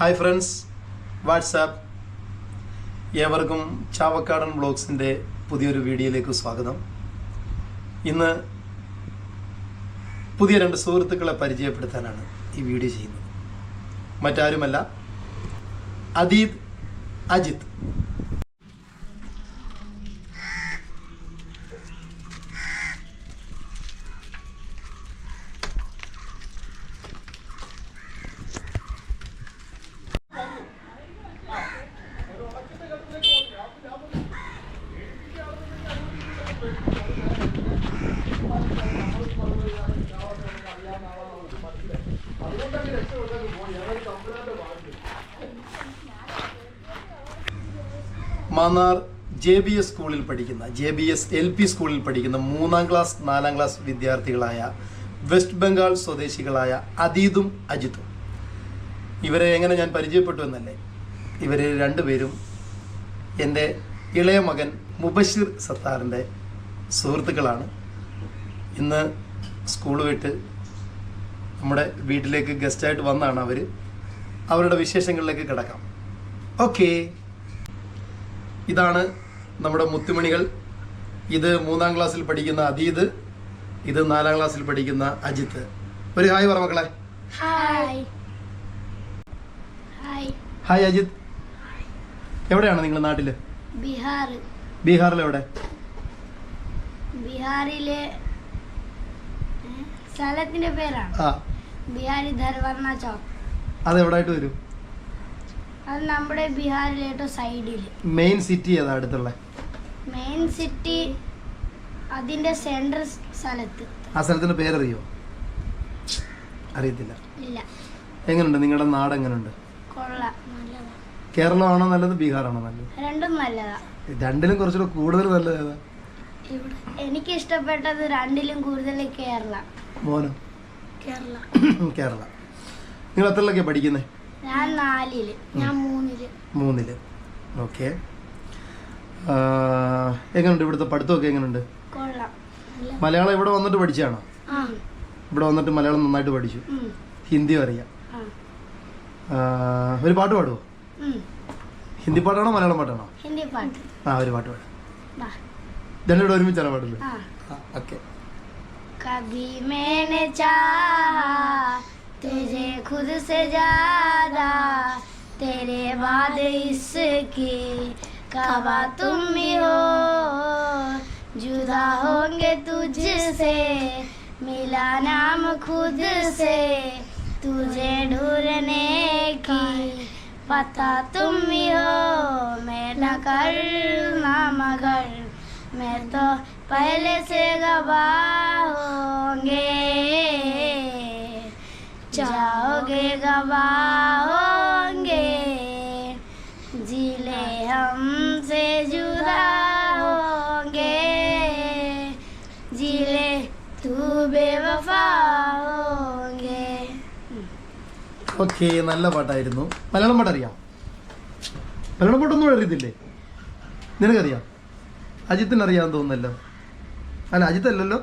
Hi friends WhatsApp ഏവർക്കും ചാവക്കാടൻ ബ്ലോഗ്സിന്റെ പുതിയൊരു വീഡിയോയിലേക്ക് സ്വാഗതം. ഇന്ന് പുതിയ രണ്ട് സുഹൃത്തുക്കളെ പരിചയപ്പെടുത്താനാണ് ഈ വീഡിയോ ചെയ്യുന്നത്. മറ്റാരുമല്ല Adeed Ajith Mannar J B S സ്കൂളിൽ പഠിക്കുന്ന J B S L P സ്കൂളിൽ പഠിക്കുന്ന മൂന്നാം ക്ലാസ് നാലാം ക്ലാസ് വിദ്യാർത്ഥികളായ വെസ്റ്റ് ബംഗാൾ സ്വദേശികളായ അദീദും അജിത്തും. ഇവരെ എങ്ങനെ ഞാൻ പരിചയപ്പെട്ടു എന്നല്ലേ? ഇവർ രണ്ടുപേരും എന്റെ ഇളയ മകൻ മുബഷിർ സത്താറിന്റെ സുഹൃത്തുക്കളാണ്. ഇന്ന് സ്കൂൾ വിട്ട് നമ്മുടെ വീട്ടിലേക്ക് ഗസ്റ്റായിട്ട് വന്നാണ് അവർ അവരുടെ വിശേഷങ്ങളിലേക്ക് കിടക്കാം. ഓക്കേ. ഇതാണ് നമ്മുടെ മുത്തുമണികൾ. ഇത് മൂന്നാം ക്ലാസ്സിൽ പഠിക്കുന്ന അതീത്. ഇത് നാലാം ക്ലാസ്സിൽ പഠിക്കുന്ന അജിത്ത്. ഒരു ഹായ് പറ മക്കളെ. ഹായ്. അജിത്. എവിടെയാണ് നിങ്ങൾ നാട്ടിൽ? ബീഹാർ ബീഹാറിൽ എവിടെ ബീഹാറിലെ സ്ഥലത്തിന്റെ പേരാണ്. ആ. ബീഹാരി ധർവർണ ചോക്ക്. അത് എവിടെയായിട്ട് വരും? അത് നമ്മുടെ ബീഹാറിലെ ഏറ്റവും സൈഡിൽ മെയിൻ സിറ്റി ഏതാ അടുത്തുള്ള? മെയിൻ സിറ്റി അതിന്റെ സെൻട്രൽ സ്ഥലത്ത്. ആ സ്ഥലത്തിന്റെ പേരറിയോ? അറിയത്തില്ല. ഇല്ല. എങ്ങനെയുണ്ട് നിങ്ങളുടെ നാട് എങ്ങനെയുണ്ട് കൊള്ളാം. നല്ലതാ. കേരളമാണോ നല്ലത് ബീഹാറാണോ നല്ലത്? രണ്ടും നല്ലതാ. രണ്ടിലും കുറച്ചുകൂടെ കൂടുതൽ നല്ലത് ഏതാ ഇവിടെ എനിക്ക് ഇഷ്ടപ്പെട്ടത് രണ്ടിലും കൂടുതൽ കേരള. മോനോ? കേരള. കേരള. നിങ്ങൾ എത്രയിലൊക്കെ പഠിക്കുന്നത് ഞാൻ നാലില് ഞാൻ മൂന്നില് മൂന്നില് ഓക്കെ എങ്ങനെയുണ്ട് ഇവിടുത്തെ പഠിത്തമൊക്കെ എങ്ങനെയുണ്ട് കൊള്ളാം നല്ല മലയാളം ഇവിടെ വന്നിട്ട് പഠിച്ചതാണോ ആ ഇവിടെ വന്നിട്ട് മലയാളം നന്നായിട്ട് പഠിച്ചു ഉം, ഹിന്ദിയും അറിയാം ആ ആ, ഒരു പാട്ട് പാടുമോ ഉം. ഹിന്ദി പാട്ടാണോ മലയാളം പാട്ടാണോ ഹിന്ദി പാട്ട് ആ ഒരു പാട്ട് പാടാം വാ രണ്ടുകൂടെ ഒരുമിച്ചാണ് പാടുള്ളൂ ആ ഓക്കെ कभी मैंने चाहा तुझे खुद से ज़्यादा, तेरे बाद इसकी कबा तुम ही हो। जुदा होंगे तुझसे, मिला नाम खुद से तुझे ढूँढने की। पता तुम ही हो, मैं न करना मगर, मैं तो पहले से गवाह होंगे। होंगे जिले हमसे जुदा होंगे जिले तू बेवफा होंगे ഓക്കെ നല്ല പാട്ടായിരുന്നു മലയാളം പാട്ട് അറിയാം മലയാളം പാട്ടൊന്നും അറിയത്തില്ലേ നിനക്കറിയാം അജിത്തിന് അറിയാമെന്ന് തോന്നുന്നല്ലോ അല്ല അജിത്ത് അല്ലല്ലോ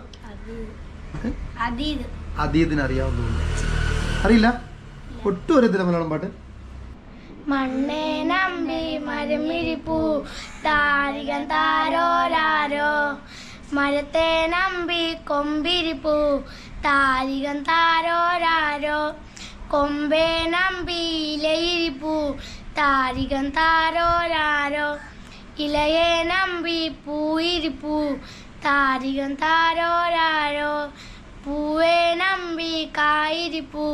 അതീത് അതീതിന് അറിയാമെന്ന് തോന്നുന്നു അറിയില്ല ഒട്ടും അറിയത്തില്ല മലയാളം പാട്ട്. മണ്ണേ നമ്പി മരമിരിപ്പൂ താരികൻ താരോരാരോ. മരത്തെ നമ്പി കൊമ്പിരിപ്പൂ താരികൻ താരോരാരോ. കൊമ്പേ നമ്പി ഇലയിരിപ്പൂ താരികൻ താരോരാരോ. ഇലയെ നമ്പി പൂയിരിപ്പൂ താരികൻ താരോരാരോ. പൂവേ നമ്പി കായിരിപ്പൂ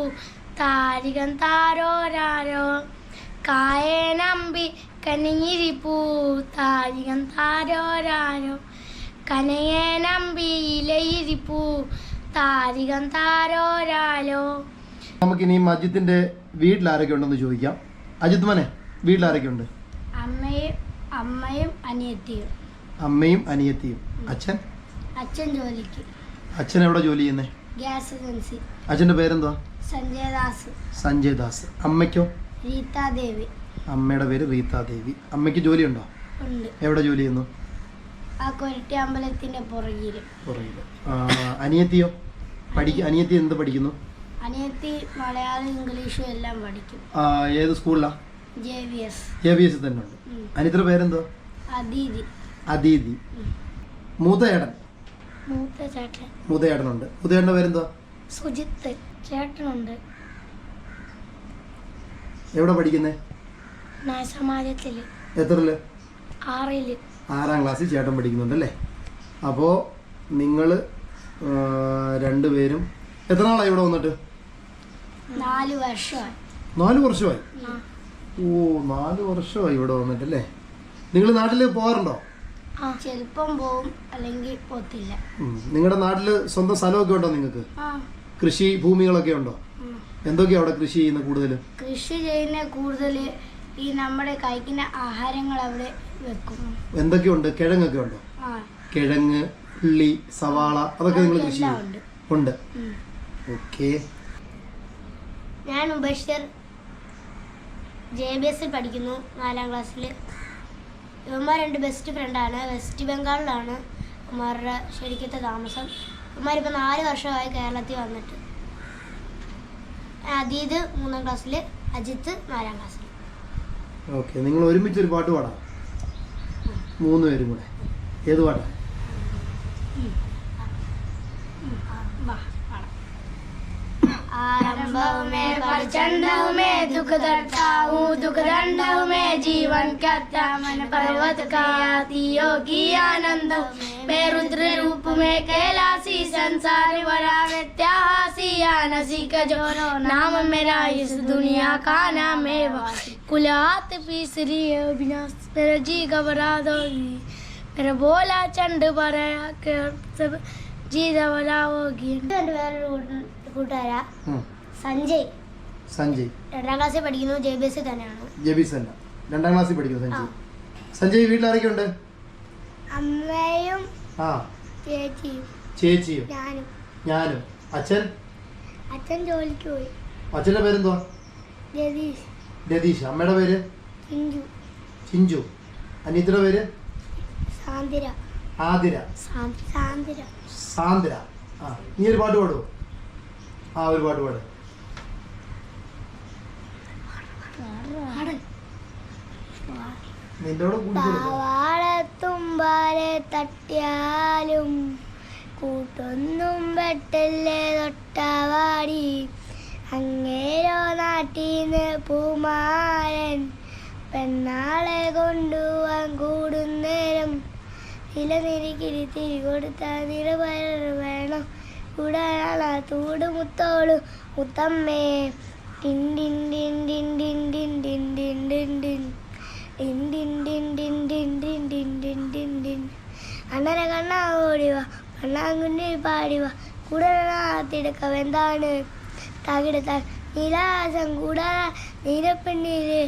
താരികൻ താരോരാരോ. കായെ നമ്പി കനിഞ്ഞിരിപ്പൂ താരികം താരോരാരോ. കനയെ നമ്പി ഇലയിരിപ്പൂ താരികം താരോരാലോ നമുക്കിനി അജിത്തിന്റെ വീട്ടിൽ ആരൊക്കെ ഉണ്ടെന്ന് ചോദിക്കാം. അജിത് മനെ വീട്ടിൽ ആരൊക്കെ ഉണ്ട് അമ്മയും അമ്മയും അനിയത്തിയും. അമ്മയും അനിയത്തിയും. അച്ഛൻ? അച്ഛൻ ജോലിക്ക്. അച്ഛൻ എവിടെ ജോലി ചെയ്യുന്നേ? Gas agency. അച്ഛന്റെ പേരെന്തുവാ? സഞ്ജയ് ദാസ് സഞ്ജയ് ദാസ് അമ്മയ്ക്കോ? റീതാദേവി അമ്മയുടെ പേര് റീതാദേവി അമ്മയ്ക്ക് ജോലിയുണ്ടോ? ഉണ്ട്. എവിടെ ജോലി ചെയ്യുന്നു? ആ കൊരട്ടി അമ്പലത്തിന്റെ പുറകിൽ അനിയത്തിയോ? പഠിക്ക അനിയത്തി എന്ത് പഠിക്കുന്നു? അനിയത്തി മലയാളം ഇംഗ്ലീഷും എല്ലാം പഠിക്കും. ആ, ഏത് സ്കൂളിലാ? J V S. A B S തന്നെ ഉണ്ട്. അനിയത്തിയുടെ പേരെന്തോ അതീതി. അതീതി. മൂത്തയേടൻ മൂത്ത ചേട്ടൻ. മൂത്തയേടനുണ്ട് മൂത്തയേടന്റെ പേരെന്തോ സുജിത്ത്. ചേട്ടനുണ്ട്. എവിടെ പഠിക്കുന്നേ? സമാജത്തിൽ എത്രൽ ആറിൽ. ആറാം ക്ലാസ്സിൽ ചേട്ടൻ പഠിക്കുന്നുണ്ട് അല്ലേ അപ്പോൾ നിങ്ങൾ രണ്ടുപേരും എത്ര നാളായി ഇവിടെ വന്നിട്ട്? നാല് വർഷമായി. നാല് വർഷമായി? ഓ നാല് വർഷമായി ഇവിടെ വന്നിട്ട് അല്ലേ നിങ്ങൾ നാട്ടിൽ പോകാറുണ്ടോ ചിലപ്പം പോവും അല്ലെങ്കിൽ പോത്തില്ല. നിങ്ങളുടെ നാട്ടിൽ സ്വന്തം സ്ഥലമൊക്കെ ഉണ്ടോ നിങ്ങൾക്ക്? കൃഷി ഭൂമികളൊക്കെ ഉണ്ടോ? എന്തൊക്കെയാ അവിടെ കൃഷി ചെയ്യുന്ന കൂടുതൽ കൃഷി ചെയ്യുന്ന കൂടുതൽ ഈ നമ്മുടെ കഴിക്കുന്ന ആഹാരങ്ങൾ അവിടെ വെക്കും. എന്തൊക്കെയുണ്ട്? കിഴങ്ങൊക്കെ ഉണ്ടോ? കിഴങ്ങ് ഉള്ളി സവാള അതൊക്കെ നിങ്ങൾ കൃഷി ചെയ്യും? ഉണ്ട്. ഓക്കെ. ഞാൻ ബഷീർ ജെ ബി എസിൽ പഠിക്കുന്നു നാലാം ക്ലാസ്സിൽ ഇവന്മാർ രണ്ട് ബെസ്റ്റ് ഫ്രണ്ടാണ് വെസ്റ്റ് ബംഗാളിലാണ് ഇവന്മാരുടെ ശരിക്കത്തെ താമസം. ഇവന്മാരിപ്പോൾ നാല് വർഷമായി കേരളത്തിൽ വന്നിട്ട്. അതീത് മൂന്നാം ക്ലാസ്സിൽ അജിത്ത് നാലാം ക്ലാസ്സിൽ ഓക്കെ നിങ്ങൾ ഒരുമിച്ച് ഒരു പാട്ട് പാടാം. മൂന്ന് പേരും കൂടെ. ഏത് പാട്ടാ? आरंभ में, प्रचंड में दुख दर्ता हूँ। दुख दंड में जीवन करता, मन पर्वत का योगी आनंद। में रुद्र रूप में कैलासी संसार बड़ा व्यत्यासी आनसी का जो नाम मेरा इस दुनिया का नाम है। वासी कुल हाथ पीसरी है अविनाश मेरा जी, घबरा दो मेरा बोला, चंड पर सब जी दबरा होगी കൂട്ടുകാരാ. സഞ്ജയ്. സഞ്ജയ്. രണ്ടാം ക്ലാസ്സിൽ പഠിക്കുന്നു ജെ ബി എസ് തന്നെയാണ്. ജബീസ് അല്ല രണ്ടാം ക്ലാസ്സിൽ പഠിക്കുന്നു സഞ്ജയ്. സഞ്ജയ് വീട്ടിൽ അമ്മയും ആ. ചേച്ചിയും. ചേച്ചിയും. ഞാനും. ഞാനും. അച്ഛൻ? അച്ഛൻ ജോലിക്ക് പോയി. അച്ഛന്റെ പേരെന്തുവാ? ജതീഷ് രതീഷ്. അമ്മയുടെ പേര്? ചിഞ്ചു. ചിഞ്ചു. അനിയത്തിയുടെ പേര്? സാന്തിര. ആതിര. സാന്തിര. സാന്ദ്ര ആ നീ ഒരു പാട്ട് പാടുവോ? ആ ഒരു പാട്ട് പാട്. പാവാളത്തുമ്പാലെ തട്ടിയാലും കൂട്ടൊന്നും വെട്ടല്ലേ തൊട്ടവാടി. അങ്ങേരോ നാട്ടീന്ന് പൂമാരൻ പെണ്ണാളെ കൊണ്ടുപോവാൻ കൂടുന്നേരം നിലനിരിക്കിരി തിരി കൊടുത്താൽ നിറപയർ വേണം. കൂടാനാ തൂട് മുത്തോളു മുത്തമ്മേ ടിൻ കണ്ണാ ഓടിവ കണ്ണാങ്കുണ്ടി പാടിവ കൂടത്തിടക്ക എന്താണ് തകിടത്ത നീലാസം കൂടാ നീലപ്പെണ്ണീര്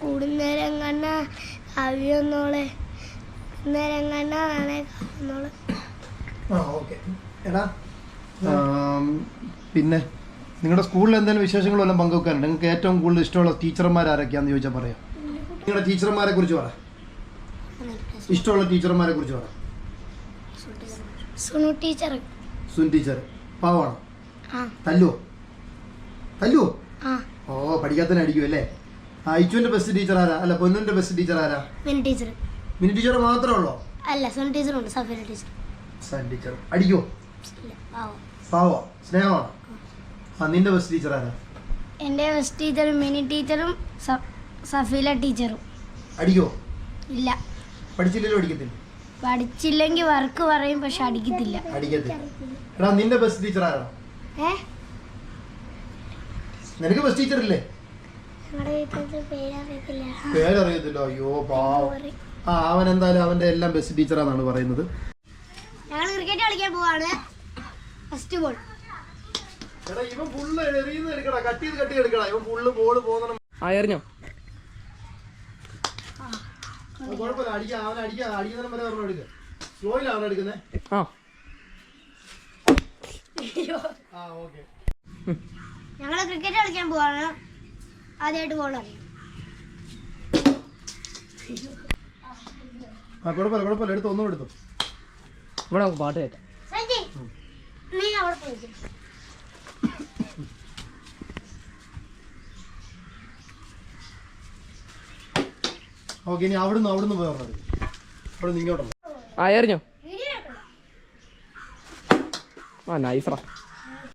കൂടുന്നേരം കണ്ണ കവിയൊന്നോളെ നേരം കണ്ണാണെ കാവുന്നോളെ ആ ഓക്കെ എടാ പിന്നെ നിങ്ങളുടെ സ്കൂളിൽ എന്തെങ്കിലും വിശേഷങ്ങളും എല്ലാം പങ്കുവെക്കാനുണ്ട്? നിങ്ങൾക്ക് ഏറ്റവും കൂടുതൽ ഇഷ്ടമുള്ള ടീച്ചർമാർ ആരൊക്കെയാന്ന് ചോദിച്ചാൽ പറയാം. നിങ്ങളുടെ ടീച്ചർമാരെ കുറിച്ച് പറ. ഇഷ്ടമുള്ള ടീച്ചർമാരെ കുറിച്ച് പറ. സുനു ടീച്ചർ. സുൻ ടീച്ചർ. പാവാണോ? തല്ലുവോ? തല്ലുവോ? ഓ പഠിക്കാത്തന്നെ അടിക്കും അല്ലേ? ഐച്ചുവിന്റെ ബെസ്റ്റ് ടീച്ചർ ആരാ? അല്ല പൊന്നുന്റെ ബെസ്റ്റ് ടീച്ചർ ആരാ? മിനി ടീച്ചർ. മിനി ടീച്ചർ മാത്രമേ ഉള്ളോ? അല്ല ടീച്ചർ ഉണ്ട് സഫീന ടീച്ചർ. Sun teacher. അടിക്കോ ഇല്ല. പാവം? സ്നേഹമാണോ ആ നിന്റെ ബെസ്റ്റ് ടീച്ചർ ആരാ? എന്റെ ബെസ്റ്റ് ടീച്ചറും മിനി ടീച്ചറും സഫീല ടീച്ചറും അടിക്കോ ഇല്ല. പഠിച്ചില്ലല്ലോ അടിക്കത്തില്ല? പഠിച്ചില്ലെങ്കിൽ വർക്ക് പറയും പക്ഷെ അടിക്കത്തില്ല. അടിക്കത്തില്ല. എടാ നിന്റെ ബെസ്റ്റ് ടീച്ചർ ആരാ? ഏ? നിനക്ക് ബെസ്റ്റ് ടീച്ചർ ഇല്ലേ? പേരറിയത്തില്ല. അയ്യോ പാവം. ആ അവൻ എന്തായാലും അവന്റെ എല്ലാം ബെസ്റ്റ് ടീച്ചറാന്നാണ് പറയുന്നത്. ഞങ്ങൾ ക്രിക്കറ്റ് കളിക്കാൻ പോവാണ്. ഫസ്റ്റ് ബോൾ എടാ ഇവൻ ഫുള്ള് എറിയുന്ന എടുക്കടാ കട്ട് ചെയ്ത് കട്ട് എടുക്കടാ ഇവൻ ഫുള്ള് ബോൾ പോകുന്ന ആ എറിഞ്ഞോ? കുഴപ്പമില്ല. അടിക്കാം അവൻ അടിക്കാം അടിക്കുന്നതിനും വരെ എടുക്കുക ആ. ആ ഓക്കെ ഞങ്ങൾ ക്രിക്കറ്റ് കളിക്കാൻ പോവാണ്. ആദ്യമായിട്ട് ബോൾ അറിയാം ആ കുഴപ്പമില്ല കുഴപ്പമില്ല. എടുത്തു ഒന്നും എടുത്തു? ഇവിടെ പാട്ട് സഞ്ജയ് നീ അവിടെ പോയി ഓക്കെ ഇനി അവിടുന്ന് അവിടുന്ന് പോയി അവിടെ നിന്ന് ആ എറിഞ്ഞോ? ആ നൈസറാ